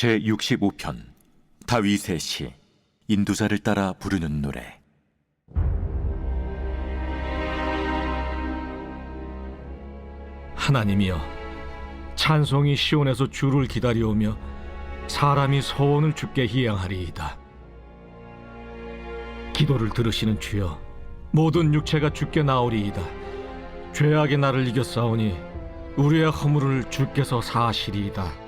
제 65편 다윗의 시 인도자를 따라 부르는 노래 하나님이여 찬송이 시온에서 주를 기다려오며 사람이 소원을 주께 희양하리이다. 기도를 들으시는 주여 모든 육체가 주께 나오리이다. 죄악의 나를 이겼사오니 우리의 허물을 주께서 사하시리이다.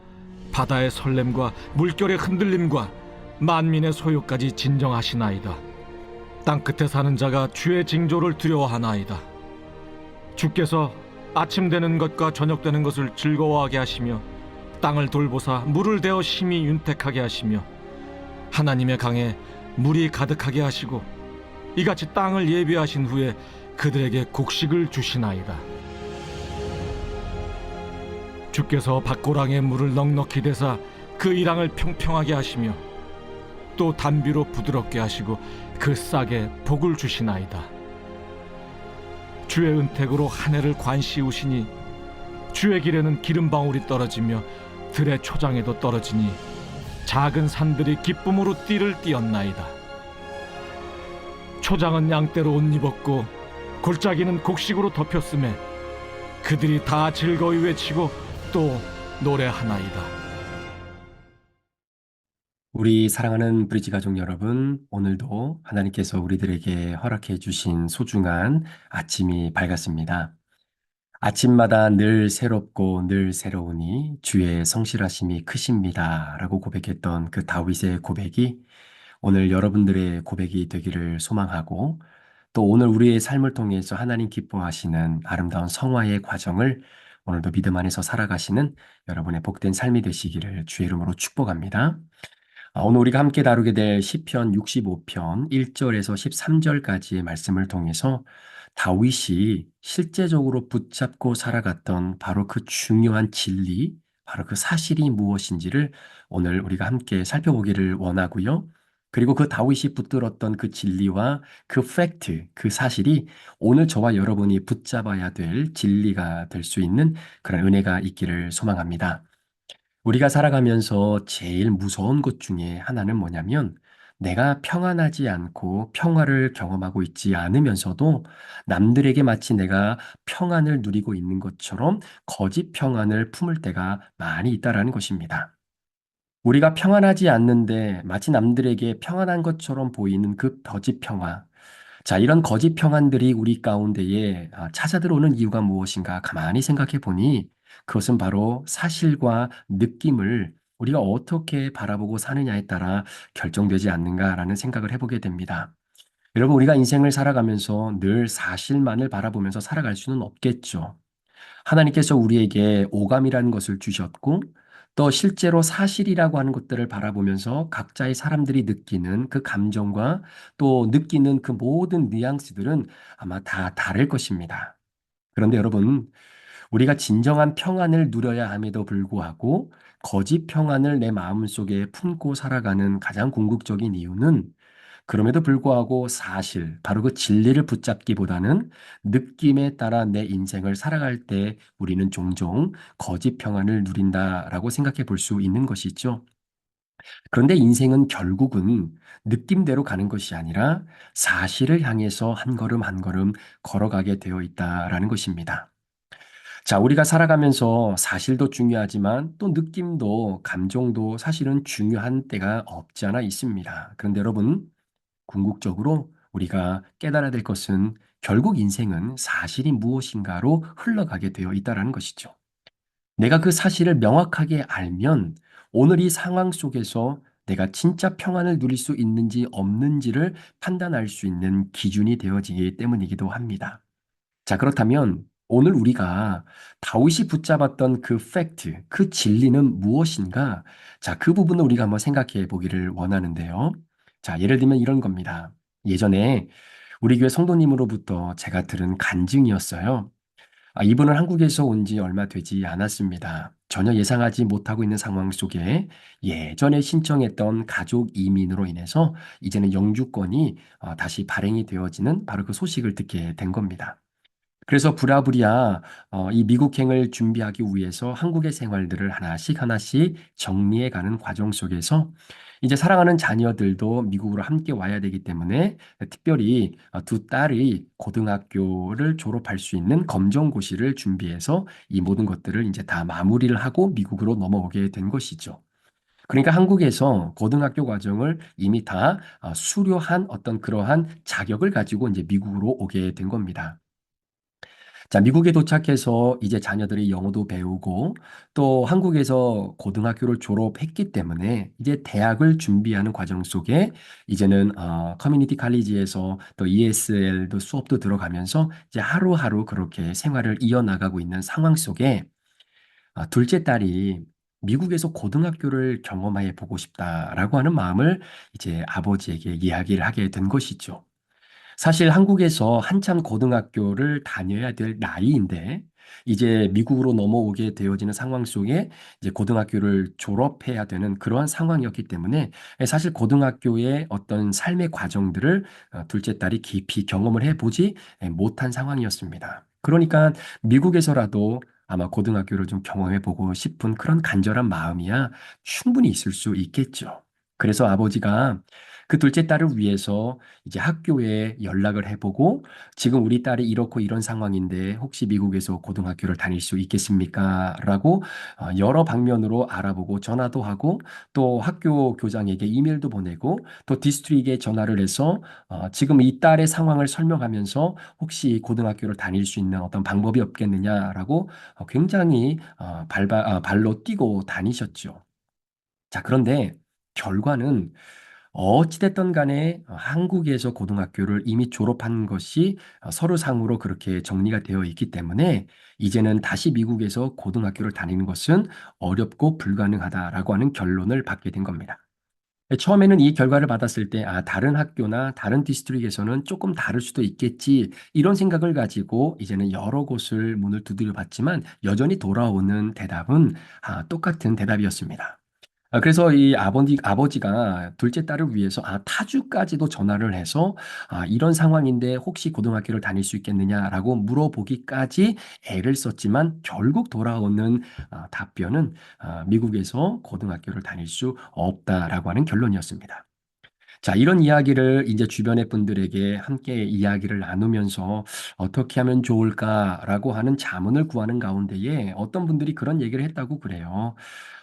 바다의 설렘과 물결의 흔들림과 만민의 소유까지 진정하시나이다. 땅 끝에 사는 자가 주의 징조를 두려워하나이다. 주께서 아침 되는 것과 저녁 되는 것을 즐거워하게 하시며 땅을 돌보사 물을 대어 심히 윤택하게 하시며 하나님의 강에 물이 가득하게 하시고 이같이 땅을 예비하신 후에 그들에게 곡식을 주시나이다. 주께서 밭고랑에 물을 넉넉히 대사 그 이랑을 평평하게 하시며 또 단비로 부드럽게 하시고 그 싹에 복을 주시나이다. 주의 은택으로 한 해를 관시우시니 주의 길에는 기름 방울이 떨어지며 들의 초장에도 떨어지니 작은 산들이 기쁨으로 띠를 띠었나이다. 초장은 양떼로 옷 입었고 골짜기는 곡식으로 덮였음에 그들이 다 즐거이 외치고 또 노래하나이다. 우리 사랑하는 브리지 가족 여러분, 오늘도 하나님께서 우리들에게 허락해 주신 소중한 아침이 밝았습니다. 아침마다 늘 새롭고 늘 새로우니 주의 성실하심이 크십니다. 라고 고백했던 그 다윗의 고백이 오늘 여러분들의 고백이 되기를 소망하고 또 오늘 우리의 삶을 통해서 하나님 기뻐하시는 아름다운 성화의 과정을 오늘도 믿음 안에서 살아가시는 여러분의 복된 삶이 되시기를 주의 이름으로 축복합니다. 아, 오늘 우리가 함께 다루게 될 시편 65편 1절에서 13절까지의 말씀을 통해서 다윗이 실제적으로 붙잡고 살아갔던 바로 그 중요한 진리, 바로 그 사실이 무엇인지를 오늘 우리가 함께 살펴보기를 원하고요. 그리고 그 다윗이 붙들었던 그 진리와 그 팩트, 그 사실이 오늘 저와 여러분이 붙잡아야 될 진리가 될 수 있는 그런 은혜가 있기를 소망합니다. 우리가 살아가면서 제일 무서운 것 중에 하나는 뭐냐면 내가 평안하지 않고 평화를 경험하고 있지 않으면서도 남들에게 마치 내가 평안을 누리고 있는 것처럼 거짓 평안을 품을 때가 많이 있다라는 것입니다. 우리가 평안하지 않는데 마치 남들에게 평안한 것처럼 보이는 그 거짓 평화. 자, 이런 거짓 평안들이 우리 가운데에 아, 찾아들어오는 이유가 무엇인가 가만히 생각해 보니 그것은 바로 사실과 느낌을 우리가 어떻게 바라보고 사느냐에 따라 결정되지 않는가라는 생각을 해보게 됩니다. 여러분, 우리가 인생을 살아가면서 늘 사실만을 바라보면서 살아갈 수는 없겠죠. 하나님께서 우리에게 오감이라는 것을 주셨고, 또 실제로 사실이라고 하는 것들을 바라보면서 각자의 사람들이 느끼는 그 감정과 또 느끼는 그 모든 뉘앙스들은 아마 다 다를 것입니다. 그런데 여러분, 우리가 진정한 평안을 누려야 함에도 불구하고 거짓 평안을 내 마음속에 품고 살아가는 가장 궁극적인 이유는 그럼에도 불구하고 사실, 바로 그 진리를 붙잡기보다는 느낌에 따라 내 인생을 살아갈 때 우리는 종종 거짓 평안을 누린다라고 생각해 볼 수 있는 것이죠. 그런데 인생은 결국은 느낌대로 가는 것이 아니라 사실을 향해서 한 걸음 한 걸음 걸어가게 되어 있다라는 것입니다. 자, 우리가 살아가면서 사실도 중요하지만 또 느낌도 감정도 사실은 중요한 때가 없지 않아 있습니다. 그런데 여러분, 궁극적으로 우리가 깨달아야 될 것은 결국 인생은 사실이 무엇인가로 흘러가게 되어 있다는 것이죠. 내가 그 사실을 명확하게 알면 오늘 이 상황 속에서 내가 진짜 평안을 누릴 수 있는지 없는지를 판단할 수 있는 기준이 되어지기 때문이기도 합니다. 자, 그렇다면 오늘 우리가 다윗이 붙잡았던 그 팩트, 그 진리는 무엇인가? 자, 그 부분을 우리가 한번 생각해 보기를 원하는데요. 자, 예를 들면 이런 겁니다. 예전에 우리 교회 성도님으로부터 제가 들은 간증이었어요. 아, 이분은 한국에서 온 지 얼마 되지 않았습니다. 전혀 예상하지 못하고 있는 상황 속에 예전에 신청했던 가족 이민으로 인해서 이제는 영주권이 어, 다시 발행이 되어지는 바로 그 소식을 듣게 된 겁니다. 그래서 부랴부랴 어, 이 미국행을 준비하기 위해서 한국의 생활들을 하나씩 하나씩 정리해가는 과정 속에서 이제 사랑하는 자녀들도 미국으로 함께 와야 되기 때문에 특별히 어, 두 딸이 고등학교를 졸업할 수 있는 검정고시를 준비해서 이 모든 것들을 이제 다 마무리를 하고 미국으로 넘어오게 된 것이죠. 그러니까 한국에서 고등학교 과정을 이미 다 어, 수료한 어떤 그러한 자격을 가지고 이제 미국으로 오게 된 겁니다. 자, 미국에 도착해서 이제 자녀들이 영어도 배우고 또 한국에서 고등학교를 졸업했기 때문에 이제 대학을 준비하는 과정 속에 이제는 어, 커뮤니티 칼리지에서 또 ESL도 수업도 들어가면서 이제 하루하루 그렇게 생활을 이어나가고 있는 상황 속에 아, 둘째 딸이 미국에서 고등학교를 경험해 보고 싶다라고 하는 마음을 이제 아버지에게 이야기를 하게 된 것이죠. 사실 한국에서 한참 고등학교를 다녀야 될 나이인데 이제 미국으로 넘어오게 되어지는 상황 속에 이제 고등학교를 졸업해야 되는 그러한 상황이었기 때문에 사실 고등학교의 어떤 삶의 과정들을 어, 둘째 딸이 깊이 경험을 해보지 못한 상황이었습니다. 그러니까 미국에서라도 아마 고등학교를 좀 경험해 보고 싶은 그런 간절한 마음이야 충분히 있을 수 있겠죠. 그래서 아버지가 그 둘째 딸을 위해서 이제 학교에 연락을 해보고 지금 우리 딸이 이렇고 이런 상황인데 혹시 미국에서 고등학교를 다닐 수 있겠습니까? 라고 어, 여러 방면으로 알아보고 전화도 하고 또 학교 교장에게 이메일도 보내고 또 디스트릭에 전화를 해서 어, 지금 이 딸의 상황을 설명하면서 혹시 고등학교를 다닐 수 있는 어떤 방법이 없겠느냐라고 어, 굉장히 발바, 발로 뛰고 다니셨죠. 자, 그런데 결과는 어찌됐든 간에 한국에서 고등학교를 이미 졸업한 것이 서류상으로 그렇게 정리가 되어 있기 때문에 이제는 다시 미국에서 고등학교를 다니는 것은 어렵고 불가능하다라고 하는 결론을 받게 된 겁니다. 처음에는 이 결과를 받았을 때, 아, 다른 학교나 다른 디스트릭에서는 조금 다를 수도 있겠지, 이런 생각을 가지고 이제는 여러 곳을 문을 두드려 봤지만 여전히 돌아오는 대답은 아, 똑같은 대답이었습니다. 아, 그래서 이 아버지, 아버지가 둘째 딸을 위해서 아, 타주까지도 전화를 해서 아, 이런 상황인데 혹시 고등학교를 다닐 수 있겠느냐라고 물어보기까지 애를 썼지만 결국 돌아오는 아, 답변은 아, 미국에서 고등학교를 다닐 수 없다라고 하는 결론이었습니다. 자, 이런 이야기를 이제 주변의 분들에게 함께 이야기를 나누면서 어떻게 하면 좋을까라고 하는 자문을 구하는 가운데에 어떤 분들이 그런 얘기를 했다고 그래요.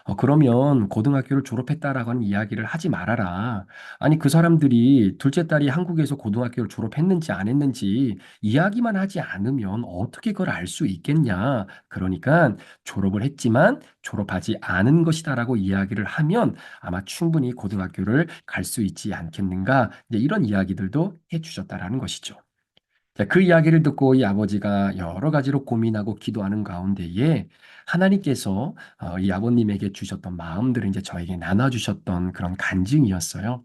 어, 그러면 고등학교를 졸업했다라고 하는 이야기를 하지 말아라. 아니, 그 사람들이 둘째 딸이 한국에서 고등학교를 졸업했는지 안 했는지 이야기만 하지 않으면 어떻게 그걸 알 수 있겠냐. 그러니까 졸업을 했지만 졸업하지 않은 것이다라고 이야기를 하면 아마 충분히 고등학교를 갈 수 있지 않겠는가. 이제 이런 이야기들도 해 주셨다라는 것이죠. 자, 그 이야기를 듣고 이 아버지가 여러 가지로 고민하고 기도하는 가운데에 하나님께서 어, 이 아버님에게 주셨던 마음들을 이제 저에게 나눠주셨던 그런 간증이었어요.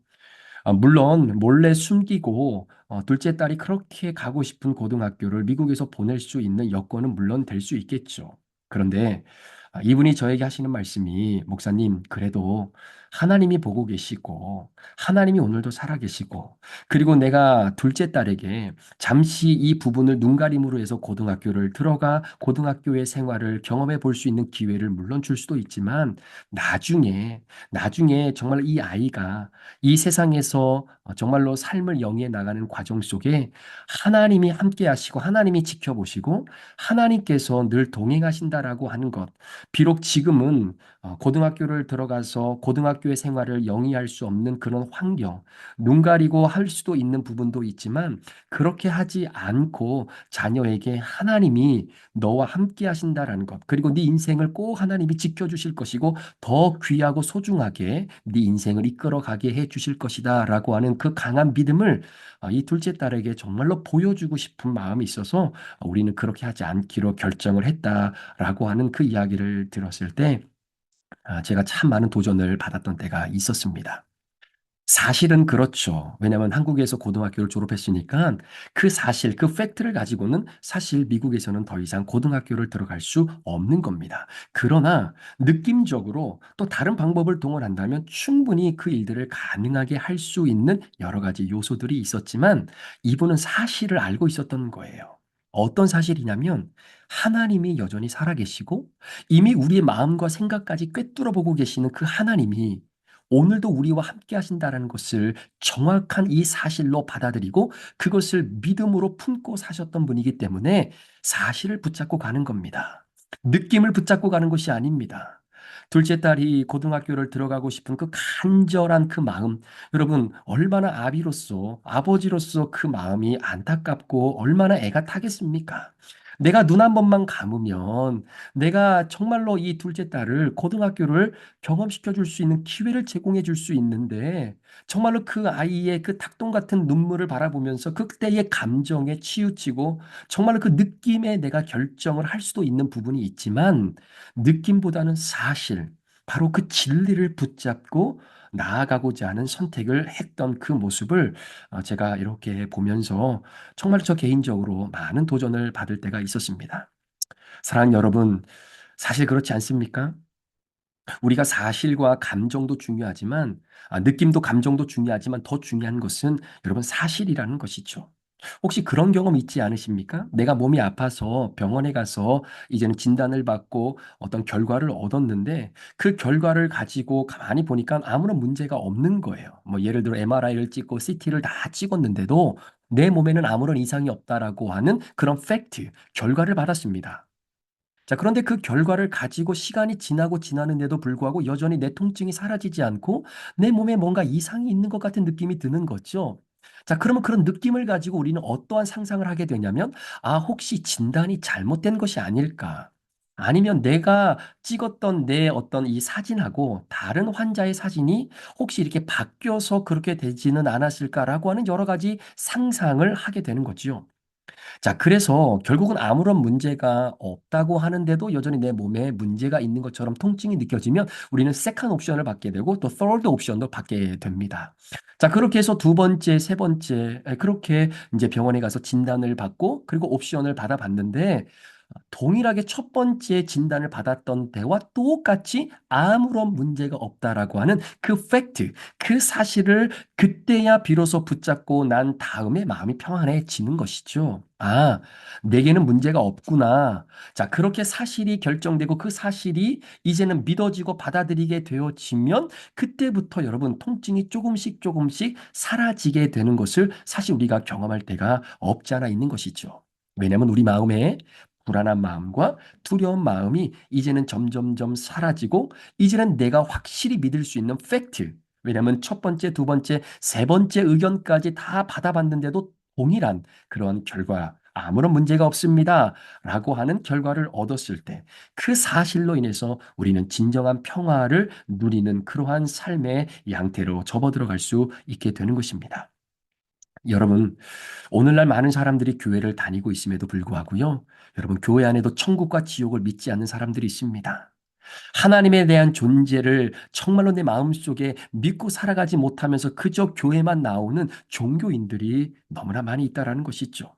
어, 물론 몰래 숨기고 어, 둘째 딸이 그렇게 가고 싶은 고등학교를 미국에서 보낼 수 있는 여건은 물론 될 수 있겠죠. 그런데 아, 이분이 저에게 하시는 말씀이 목사님 그래도 하나님이 보고 계시고 하나님이 오늘도 살아계시고 그리고 내가 둘째 딸에게 잠시 이 부분을 눈가림으로 해서 고등학교를 들어가 고등학교의 생활을 경험해 볼 수 있는 기회를 물론 줄 수도 있지만 나중에 나중에 정말 이 아이가 이 세상에서 정말로 삶을 영위해 나가는 과정 속에 하나님이 함께 하시고 하나님이 지켜보시고 하나님께서 늘 동행하신다라고 하는 것. 비록 지금은 어, 고등학교를 들어가서 고등학교 고등학교의 생활을 영위할 수 없는 그런 환경, 눈 가리고 할 수도 있는 부분도 있지만 그렇게 하지 않고 자녀에게 하나님이 너와 함께 하신다라는 것, 그리고 네 인생을 꼭 하나님이 지켜주실 것이고 더 귀하고 소중하게 네 인생을 이끌어가게 해 주실 것이다라고 하는 그 강한 믿음을 아, 이 둘째 딸에게 정말로 보여주고 싶은 마음이 있어서 우리는 그렇게 하지 않기로 결정을 했다라고 하는 그 이야기를 들었을 때 아, 제가 참 많은 도전을 받았던 때가 있었습니다. 사실은 그렇죠. 왜냐하면 한국에서 고등학교를 졸업했으니까 그 사실, 그 팩트를 가지고는 사실 미국에서는 더 이상 고등학교를 들어갈 수 없는 겁니다. 그러나 느낌적으로 또 다른 방법을 동원한다면 충분히 그 일들을 가능하게 할 수 있는 여러 가지 요소들이 있었지만 이분은 사실을 알고 있었던 거예요. 어떤 사실이냐면 하나님이 여전히 살아계시고 이미 우리의 마음과 생각까지 꿰뚫어 보고 계시는 그 하나님이 오늘도 우리와 함께 하신다라는 것을 정확한 이 사실로 받아들이고 그것을 믿음으로 품고 사셨던 분이기 때문에 사실을 붙잡고 가는 겁니다. 느낌을 붙잡고 가는 것이 아닙니다. 둘째 딸이 고등학교를 들어가고 싶은 그 간절한 그 마음, 여러분, 얼마나 아비로서, 아버지로서 그 마음이 안타깝고 얼마나 애가 타겠습니까? 내가 눈 한 번만 감으면 내가 정말로 이 둘째 딸을 고등학교를 경험시켜 줄 수 있는 기회를 제공해 줄 수 있는데 정말로 그 아이의 그 닭똥 같은 눈물을 바라보면서 그때의 감정에 치우치고 정말로 그 느낌에 내가 결정을 할 수도 있는 부분이 있지만 느낌보다는 사실, 바로 그 진리를 붙잡고 나아가고자 하는 선택을 했던 그 모습을 어, 제가 이렇게 보면서 정말 저 개인적으로 많은 도전을 받을 때가 있었습니다. 사랑 여러분, 사실 그렇지 않습니까? 우리가 사실과 감정도 중요하지만, 아, 느낌도 감정도 중요하지만 더 중요한 것은 여러분 사실이라는 것이죠. 혹시 그런 경험 있지 않으십니까? 내가 몸이 아파서 병원에 가서 이제는 진단을 받고 어떤 결과를 얻었는데 그 결과를 가지고 가만히 보니까 아무런 문제가 없는 거예요. 뭐 예를 들어 MRI를 찍고 CT를 다 찍었는데도 내 몸에는 아무런 이상이 없다라고 하는 그런 팩트, 결과를 받았습니다. 자, 그런데 그 결과를 가지고 시간이 지나고 지나는데도 불구하고 여전히 내 통증이 사라지지 않고 내 몸에 뭔가 이상이 있는 것 같은 느낌이 드는 거죠. 자, 그러면 그런 느낌을 가지고 우리는 어떠한 상상을 하게 되냐면, 아, 혹시 진단이 잘못된 것이 아닐까? 아니면 내가 찍었던 내 어떤 이 사진하고 다른 환자의 사진이 혹시 이렇게 바뀌어서 그렇게 되지는 않았을까라고 하는 여러 가지 상상을 하게 되는 거지요. 자, 그래서 결국은 아무런 문제가 없다고 하는데도 여전히 내 몸에 문제가 있는 것처럼 통증이 느껴지면 우리는 세컨 옵션을 받게 되고 또 third 옵션도 받게 됩니다. 자, 그렇게 해서 두 번째, 세 번째, 에, 그렇게 이제 병원에 가서 진단을 받고 그리고 옵션을 받아봤는데 동일하게 첫 번째 진단을 받았던 때와 똑같이 아무런 문제가 없다라고 하는 그 팩트, 그 사실을 그때야 비로소 붙잡고 난 다음에 마음이 평안해지는 것이죠. 아, 내게는 문제가 없구나. 자, 그렇게 사실이 결정되고 그 사실이 이제는 믿어지고 받아들이게 되어지면 그때부터 여러분 통증이 조금씩 조금씩 사라지게 되는 것을 사실 우리가 경험할 때가 없지 않아 있는 것이죠. 왜냐하면 우리 마음에 불안한 마음과 두려운 마음이 이제는 점점점 사라지고 이제는 내가 확실히 믿을 수 있는 팩트. 왜냐하면 첫 번째, 두 번째, 세 번째 의견까지 다 받아봤는데도 동일한 그런 결과, 아무런 문제가 없습니다. 라고 하는 결과를 얻었을 때 그 사실로 인해서 우리는 진정한 평화를 누리는 그러한 삶의 양태로 접어들어갈 수 있게 되는 것입니다. 여러분, 오늘날 많은 사람들이 교회를 다니고 있음에도 불구하고요. 여러분, 교회 안에도 천국과 지옥을 믿지 않는 사람들이 있습니다. 하나님에 대한 존재를 정말로 내 마음속에 믿고 살아가지 못하면서 그저 교회만 나오는 종교인들이 너무나 많이 있다라는 것이죠.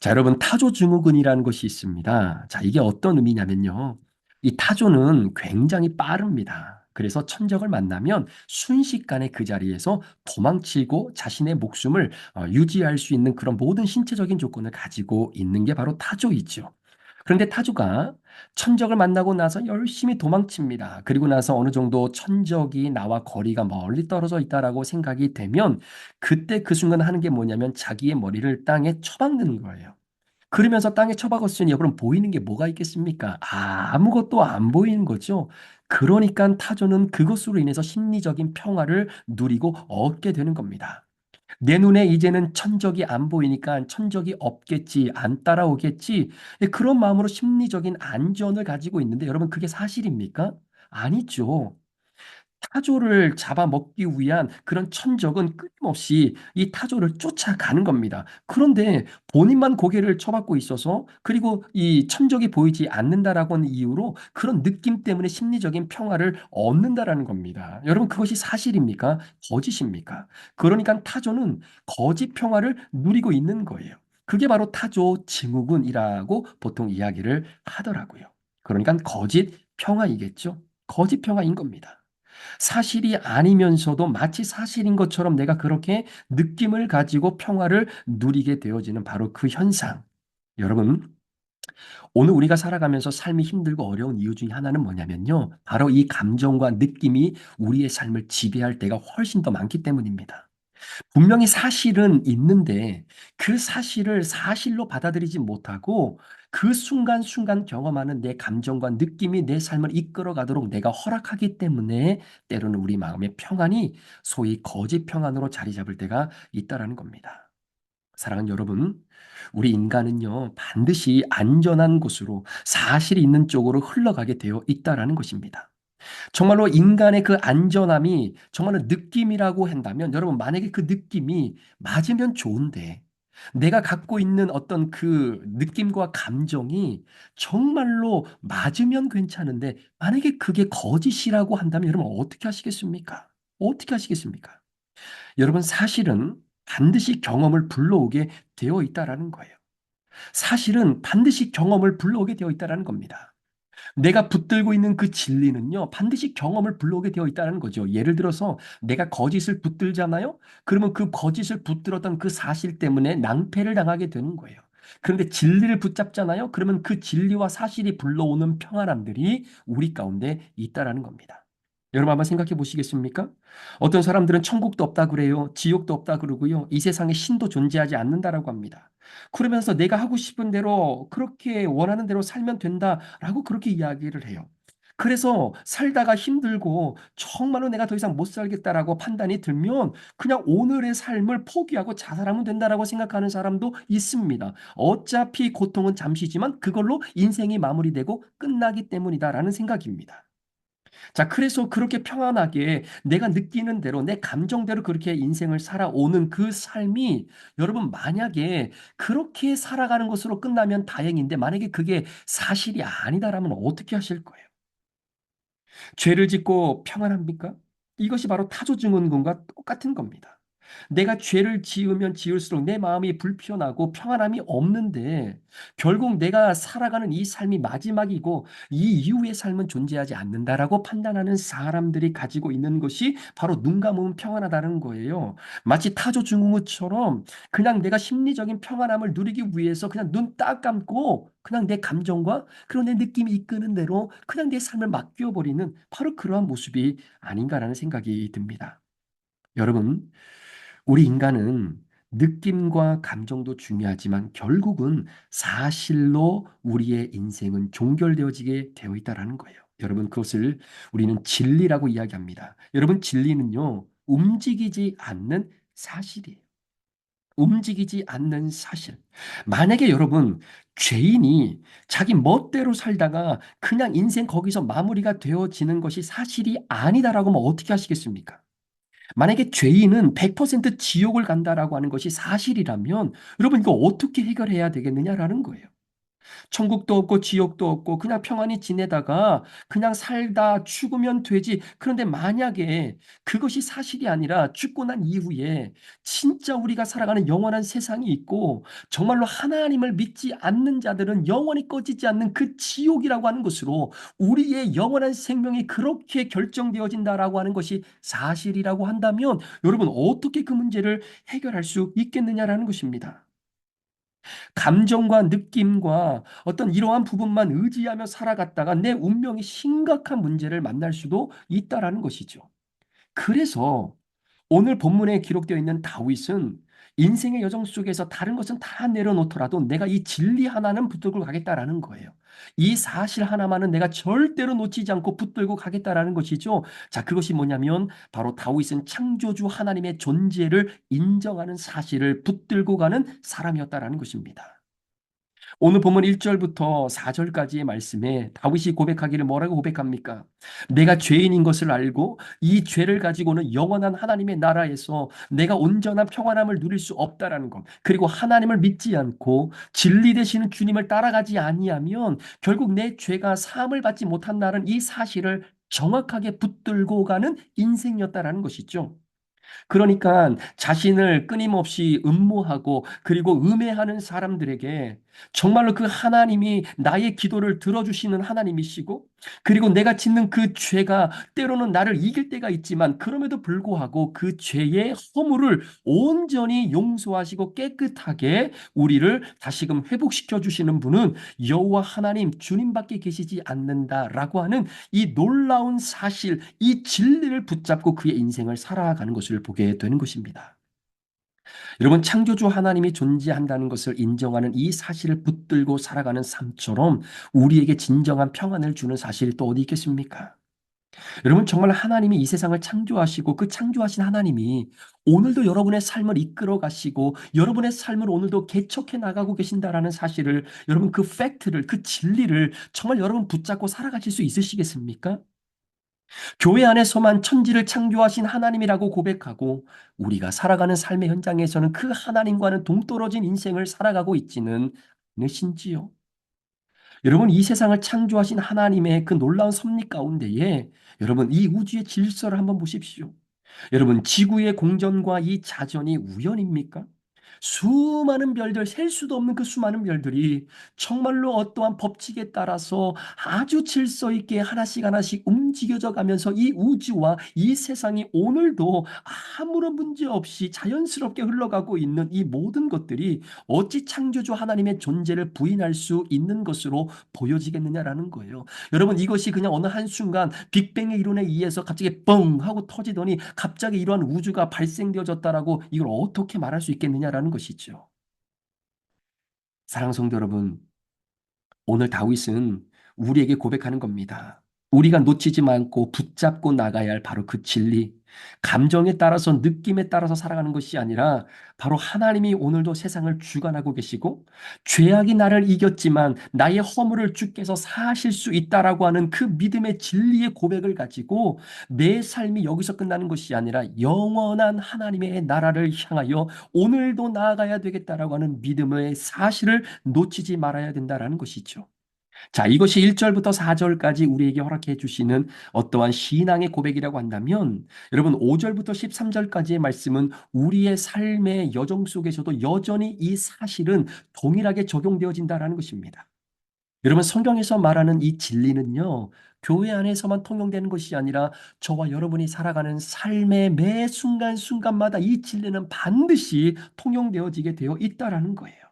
자, 여러분, 타조 증후군이라는 것이 있습니다. 자, 이게 어떤 의미냐면요. 이 타조는 굉장히 빠릅니다. 그래서 천적을 만나면 순식간에 그 자리에서 도망치고 자신의 목숨을 어, 유지할 수 있는 그런 모든 신체적인 조건을 가지고 있는 게 바로 타조이죠. 그런데 타조가 천적을 만나고 나서 열심히 도망칩니다. 그리고 나서 어느 정도 천적이 나와 거리가 멀리 떨어져 있다라고 생각이 되면 그때 그 순간 하는 게 뭐냐면 자기의 머리를 땅에 처박는 거예요. 그러면서 땅에 처박았으니 여러분 보이는 게 뭐가 있겠습니까? 아무것도 안 보이는 거죠. 그러니까 타조는 그것으로 인해서 심리적인 평화를 누리고 얻게 되는 겁니다. 내 눈에 이제는 천적이 안 보이니까 천적이 없겠지, 안 따라오겠지. 예, 그런 마음으로 심리적인 안전을 가지고 있는데 여러분 그게 사실입니까? 아니죠. 타조를 잡아먹기 위한 그런 천적은 끊임없이 이 타조를 쫓아가는 겁니다. 그런데 본인만 고개를 쳐박고 있어서 그리고 이 천적이 보이지 않는다라고 하는 이유로 그런 느낌 때문에 심리적인 평화를 얻는다라는 겁니다. 여러분 그것이 사실입니까? 거짓입니까? 그러니까 타조는 거짓 평화를 누리고 있는 거예요. 그게 바로 타조 증후군이라고 보통 이야기를 하더라고요. 그러니까 거짓 평화이겠죠. 거짓 평화인 겁니다. 사실이 아니면서도 마치 사실인 것처럼 내가 그렇게 느낌을 가지고 평화를 누리게 되어지는 바로 그 현상. 여러분, 오늘 우리가 살아가면서 삶이 힘들고 어려운 이유 중에 하나는 뭐냐면요. 바로 이 감정과 느낌이 우리의 삶을 지배할 때가 훨씬 더 많기 때문입니다. 분명히 사실은 있는데 그 사실을 사실로 받아들이지 못하고 그 순간순간 경험하는 내 감정과 느낌이 내 삶을 이끌어 가도록 내가 허락하기 때문에 때로는 우리 마음의 평안이 소위 거짓 평안으로 자리 잡을 때가 있다라는 겁니다. 사랑하는 여러분, 우리 인간은요, 반드시 안전한 곳으로 사실이 있는 쪽으로 흘러가게 되어 있다라는 것입니다. 정말로 인간의 그 안전함이 정말로 느낌이라고 한다면 여러분 만약에 그 느낌이 맞으면 좋은데 내가 갖고 있는 어떤 그 느낌과 감정이 정말로 맞으면 괜찮은데 만약에 그게 거짓이라고 한다면 여러분 어떻게 하시겠습니까? 어떻게 하시겠습니까? 여러분 사실은 반드시 경험을 불러오게 되어 있다라는 거예요. 사실은 반드시 경험을 불러오게 되어 있다라는 겁니다. 내가 붙들고 있는 그 진리는요, 반드시 경험을 불러오게 되어 있다는 거죠. 예를 들어서 내가 거짓을 붙들잖아요? 그러면 그 거짓을 붙들었던 그 사실 때문에 낭패를 당하게 되는 거예요. 그런데 진리를 붙잡잖아요? 그러면 그 진리와 사실이 불러오는 평안함들이 우리 가운데 있다라는 겁니다. 여러분 한번 생각해 보시겠습니까? 어떤 사람들은 천국도 없다 그래요. 지옥도 없다 그러고요. 이 세상에 신도 존재하지 않는다라고 합니다. 그러면서 내가 하고 싶은 대로 그렇게 원하는 대로 살면 된다라고 그렇게 이야기를 해요. 그래서 살다가 힘들고 정말로 내가 더 이상 못 살겠다라고 판단이 들면 그냥 오늘의 삶을 포기하고 자살하면 된다라고 생각하는 사람도 있습니다. 어차피 고통은 잠시지만 그걸로 인생이 마무리되고 끝나기 때문이다라는 생각입니다. 자, 그래서 그렇게 평안하게 내가 느끼는 대로 내 감정대로 그렇게 인생을 살아오는 그 삶이 여러분 만약에 그렇게 살아가는 것으로 끝나면 다행인데 만약에 그게 사실이 아니다라면 어떻게 하실 거예요? 죄를 짓고 평안합니까? 이것이 바로 타조 증후군과 똑같은 겁니다. 내가 죄를 지으면 지을수록 내 마음이 불편하고 평안함이 없는데 결국 내가 살아가는 이 삶이 마지막이고 이 이후의 삶은 존재하지 않는다라고 판단하는 사람들이 가지고 있는 것이 바로 눈 감으면 평안하다는 거예요. 마치 타조 증후처럼 그냥 내가 심리적인 평안함을 누리기 위해서 그냥 눈 딱 감고 그냥 내 감정과 그런 내 느낌이 이끄는 대로 그냥 내 삶을 맡겨버리는 바로 그러한 모습이 아닌가라는 생각이 듭니다. 여러분, 우리 인간은 느낌과 감정도 중요하지만 결국은 사실로 우리의 인생은 종결되어지게 되어 있다라는 거예요. 여러분 그것을 우리는 진리라고 이야기합니다. 여러분 진리는요. 움직이지 않는 사실이에요. 움직이지 않는 사실. 만약에 여러분 죄인이 자기 멋대로 살다가 그냥 인생 거기서 마무리가 되어지는 것이 사실이 아니다라고 하면 어떻게 하시겠습니까? 만약에 죄인은 100% 지옥을 간다라고 하는 것이 사실이라면 여러분 이거 어떻게 해결해야 되겠느냐라는 거예요. 천국도 없고 지옥도 없고 그냥 평안히 지내다가 그냥 살다 죽으면 되지. 그런데 만약에 그것이 사실이 아니라 죽고 난 이후에 진짜 우리가 살아가는 영원한 세상이 있고 정말로 하나님을 믿지 않는 자들은 영원히 꺼지지 않는 그 지옥이라고 하는 것으로 우리의 영원한 생명이 그렇게 결정되어진다라고 하는 것이 사실이라고 한다면 여러분 어떻게 그 문제를 해결할 수 있겠느냐라는 것입니다. 감정과 느낌과 어떤 이러한 부분만 의지하며 살아갔다가 내 운명이 심각한 문제를 만날 수도 있다라는 것이죠. 그래서 오늘 본문에 기록되어 있는 다윗은 인생의 여정 속에서 다른 것은 다 내려놓더라도 내가 이 진리 하나는 붙들고 가겠다라는 거예요. 이 사실 하나만은 내가 절대로 놓치지 않고 붙들고 가겠다라는 것이죠. 자, 그것이 뭐냐면 바로 다윗은 창조주 하나님의 존재를 인정하는 사실을 붙들고 가는 사람이었다라는 것입니다. 오늘 보면 1절부터 4절까지의 말씀에 다윗이 고백하기를 뭐라고 고백합니까? 내가 죄인인 것을 알고 이 죄를 가지고는 영원한 하나님의 나라에서 내가 온전한 평안함을 누릴 수 없다라는 것. 그리고 하나님을 믿지 않고 진리 되시는 주님을 따라가지 아니하면 결국 내 죄가 사함을 받지 못한다는 이 사실을 정확하게 붙들고 가는 인생이었다라는 것이죠. 그러니까 자신을 끊임없이 음모하고 그리고 음해하는 사람들에게 정말로 그 하나님이 나의 기도를 들어주시는 하나님이시고 그리고 내가 짓는 그 죄가 때로는 나를 이길 때가 있지만 그럼에도 불구하고 그 죄의 허물을 온전히 용서하시고 깨끗하게 우리를 다시금 회복시켜 주시는 분은 여호와 하나님 주님밖에 계시지 않는다라고 하는 이 놀라운 사실, 이 진리를 붙잡고 그의 인생을 살아가는 것을 보게 되는 것입니다. 여러분 창조주 하나님이 존재한다는 것을 인정하는 이 사실을 붙들고 살아가는 삶처럼 우리에게 진정한 평안을 주는 사실이 또 어디 있겠습니까? 여러분 정말 하나님이 이 세상을 창조하시고 그 창조하신 하나님이 오늘도 여러분의 삶을 이끌어 가시고 여러분의 삶을 오늘도 개척해 나가고 계신다라는 사실을 여러분 그 팩트를 그 진리를 정말 여러분 붙잡고 살아가실 수 있으시겠습니까? 교회 안에서만 천지를 창조하신 하나님이라고 고백하고 우리가 살아가는 삶의 현장에서는 그 하나님과는 동떨어진 인생을 살아가고 있지는 않으신지요? 여러분 이 세상을 창조하신 하나님의 그 놀라운 섭리 가운데에 여러분 이 우주의 질서를 한번 보십시오. 여러분 지구의 공전과 이 자전이 우연입니까? 수많은 별들, 셀 수도 없는 그 수많은 별들이 정말로 어떠한 법칙에 따라서 아주 질서 있게 하나씩 하나씩 움직여져 가면서 이 우주와 이 세상이 오늘도 아무런 문제 없이 자연스럽게 흘러가고 있는 이 모든 것들이 어찌 창조주 하나님의 존재를 부인할 수 있는 것으로 보여지겠느냐라는 거예요. 여러분 이것이 그냥 어느 한순간 빅뱅의 이론에 의해서 갑자기 뻥 하고 터지더니 갑자기 이러한 우주가 발생되어졌다라고 이걸 어떻게 말할 수 있겠느냐라는 것이죠. 사랑 성도 여러분, 오늘 다윗은 우리에게 고백하는 겁니다. 우리가 놓치지 않고 붙잡고 나가야 할 바로 그 진리, 감정에 따라서 느낌에 따라서 살아가는 것이 아니라 바로 하나님이 오늘도 세상을 주관하고 계시고 죄악이 나를 이겼지만 나의 허물을 주께서 사하실 수 있다라고 하는 그 믿음의 진리의 고백을 가지고 내 삶이 여기서 끝나는 것이 아니라 영원한 하나님의 나라를 향하여 오늘도 나아가야 되겠다라고 하는 믿음의 사실을 놓치지 말아야 된다라는 것이죠. 자, 이것이 1절부터 4절까지 우리에게 허락해 주시는 어떠한 신앙의 고백이라고 한다면 여러분 5절부터 13절까지의 말씀은 우리의 삶의 여정 속에서도 여전히 이 사실은 동일하게 적용되어진다라는 것입니다. 여러분 성경에서 말하는 이 진리는요. 교회 안에서만 통용되는 것이 아니라 저와 여러분이 살아가는 삶의 매 순간순간마다 이 진리는 반드시 통용되어지게 되어 있다라는 거예요.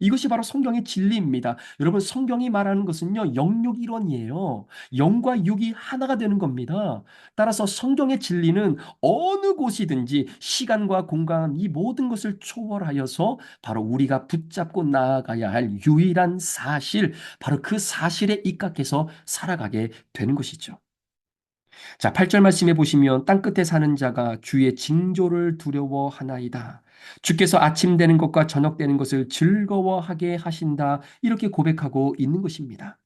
이것이 바로 성경의 진리입니다. 여러분 성경이 말하는 것은요. 영육 이론이에요. 영과 육이 하나가 되는 겁니다. 따라서 성경의 진리는 어느 곳이든지 시간과 공간 이 모든 것을 초월하여서 바로 우리가 붙잡고 나아가야 할 유일한 사실 바로 그 사실에 입각해서 살아가게 되는 것이죠. 자, 8절 말씀해 보시면 땅 끝에 사는 자가 주의 징조를 두려워하나이다. 주께서 아침 되는 것과 저녁 되는 것을 즐거워하게 하신다. 이렇게 고백하고 있는 것입니다.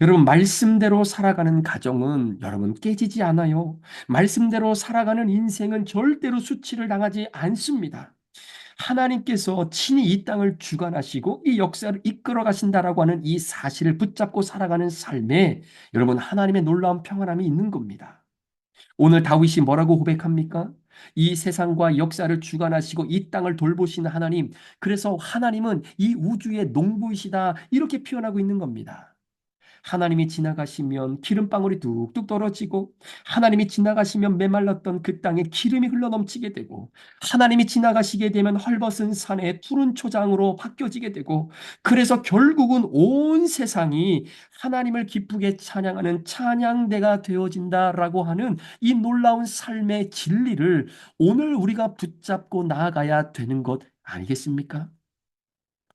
여러분, 말씀대로 살아가는 가정은 여러분 깨지지 않아요. 말씀대로 살아가는 인생은 절대로 수치를 당하지 않습니다. 하나님께서 친히 이 땅을 주관하시고 이 역사를 이끌어 가신다라고 하는 이 사실을 붙잡고 살아가는 삶에 여러분 하나님의 놀라운 평안함이 있는 겁니다. 오늘 다윗이 뭐라고 고백합니까? 이 세상과 역사를 주관하시고 이 땅을 돌보시는 하나님. 그래서 하나님은 이 우주의 농부이시다. 이렇게 표현하고 있는 겁니다. 하나님이 지나가시면 기름방울이 뚝뚝 떨어지고 하나님이 지나가시면 메말랐던 그 땅에 기름이 흘러넘치게 되고 하나님이 지나가시게 되면 헐벗은 산에 푸른 초장으로 바뀌어지게 되고 그래서 결국은 온 세상이 하나님을 기쁘게 찬양하는 찬양대가 되어진다라고 하는 이 놀라운 삶의 진리를 오늘 우리가 붙잡고 나아가야 되는 것 아니겠습니까?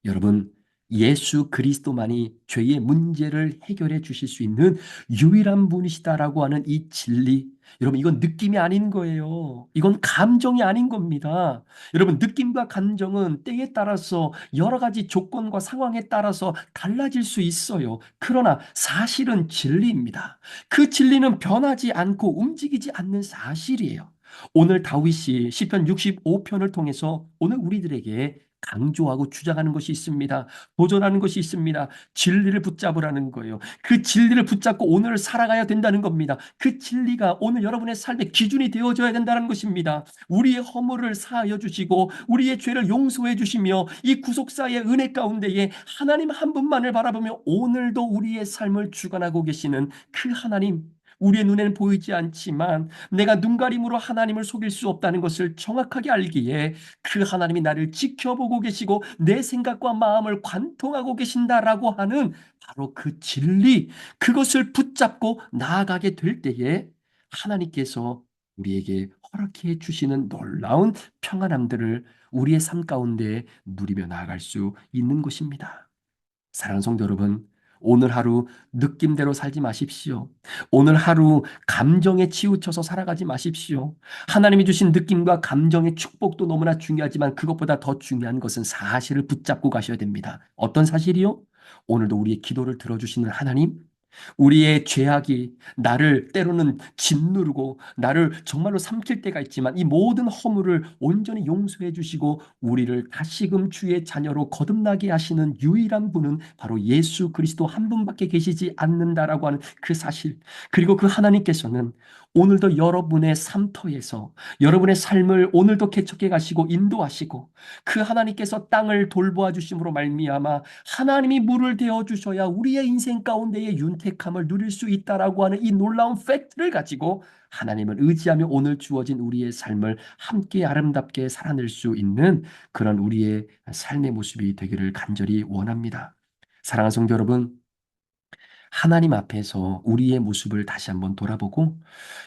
여러분, 예수 그리스도만이 죄의 문제를 해결해 주실 수 있는 유일한 분이시다라고 하는 이 진리. 여러분, 이건 느낌이 아닌 거예요. 이건 감정이 아닌 겁니다. 여러분, 느낌과 감정은 때에 따라서 여러 가지 조건과 상황에 따라서 달라질 수 있어요. 그러나 사실은 진리입니다. 그 진리는 변하지 않고 움직이지 않는 사실이에요. 오늘 다윗이 시편 65편을 통해서 오늘 우리들에게 강조하고 주장하는 것이 있습니다. 도전하는 것이 있습니다. 진리를 붙잡으라는 거예요. 그 진리를 붙잡고 오늘을 살아가야 된다는 겁니다. 그 진리가 오늘 여러분의 삶의 기준이 되어져야 된다는 것입니다. 우리의 허물을 사하여 주시고 우리의 죄를 용서해 주시며 이 구속사의 은혜 가운데에 하나님 한 분만을 바라보며 오늘도 우리의 삶을 주관하고 계시는 그 하나님 우리의 눈에는 보이지 않지만 내가 눈가림으로 하나님을 속일 수 없다는 것을 정확하게 알기에 그 하나님이 나를 지켜보고 계시고 내 생각과 마음을 관통하고 계신다라고 하는 바로 그 진리, 그것을 붙잡고 나아가게 될 때에 하나님께서 우리에게 허락해 주시는 놀라운 평안함들을 우리의 삶 가운데 누리며 나아갈 수 있는 것입니다. 사랑하는 성도 여러분, 오늘 하루 느낌대로 살지 마십시오. 오늘 하루 감정에 치우쳐서 살아가지 마십시오. 하나님이 주신 느낌과 감정의 축복도 너무나 중요하지만 그것보다 더 중요한 것은 사실을 붙잡고 가셔야 됩니다. 어떤 사실이요? 오늘도 우리의 기도를 들어주시는 하나님, 우리의 죄악이 나를 때로는 짓누르고 나를 정말로 삼킬 때가 있지만 이 모든 허물을 온전히 용서해 주시고 우리를 다시금 주의 자녀로 거듭나게 하시는 유일한 분은 바로 예수 그리스도 한 분밖에 계시지 않는다라고 하는 그 사실 그리고 그 하나님께서는 오늘도 여러분의 삶터에서 여러분의 삶을 오늘도 개척해 가시고 인도하시고 그 하나님께서 땅을 돌보아 주심으로 말미암아 하나님이 물을 대어 주셔야 우리의 인생 가운데의 윤택함을 누릴 수 있다라고 하는 이 놀라운 팩트를 가지고 하나님을 의지하며 오늘 주어진 우리의 삶을 함께 아름답게 살아낼 수 있는 그런 우리의 삶의 모습이 되기를 간절히 원합니다. 사랑하는 성도 여러분, 하나님 앞에서 우리의 모습을 다시 한번 돌아보고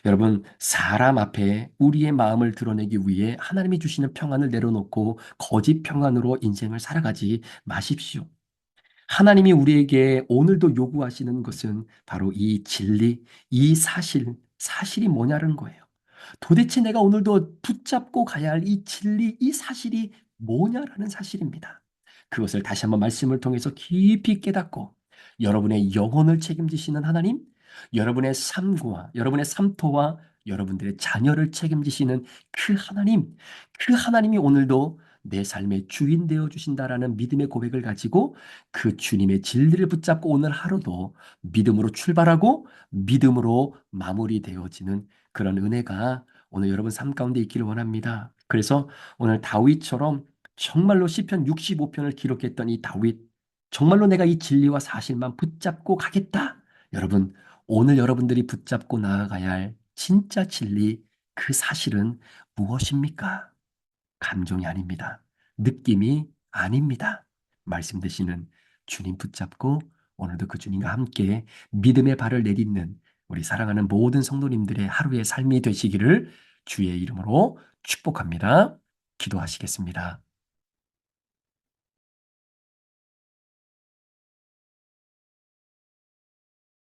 여러분 사람 앞에 우리의 마음을 드러내기 위해 하나님이 주시는 평안을 내려놓고 거짓 평안으로 인생을 살아가지 마십시오. 하나님이 우리에게 오늘도 요구하시는 것은 바로 이 진리, 이 사실, 사실이 뭐냐는 거예요. 도대체 내가 오늘도 붙잡고 가야 할 이 진리, 이 사실이 뭐냐라는 사실입니다. 그것을 다시 한번 말씀을 통해서 깊이 깨닫고 여러분의 영혼을 책임지시는 하나님, 여러분의 삶과 여러분의 삶터와 여러분들의 자녀를 책임지시는 그 하나님, 그 하나님이 오늘도 내 삶의 주인 되어 주신다라는 믿음의 고백을 가지고 그 주님의 진리를 붙잡고 오늘 하루도 믿음으로 출발하고 믿음으로 마무리되어지는 그런 은혜가 오늘 여러분 삶 가운데 있기를 원합니다. 그래서 오늘 다윗처럼 정말로 시편 65편을 기록했던 이 다윗 정말로 내가 이 진리와 사실만 붙잡고 가겠다. 여러분, 오늘 여러분들이 붙잡고 나아가야 할 진짜 진리, 그 사실은 무엇입니까? 감정이 아닙니다. 느낌이 아닙니다. 말씀 되시는 주님 붙잡고 오늘도 그 주님과 함께 믿음의 발을 내딛는 우리 사랑하는 모든 성도님들의 하루의 삶이 되시기를 주의 이름으로 축복합니다. 기도하시겠습니다.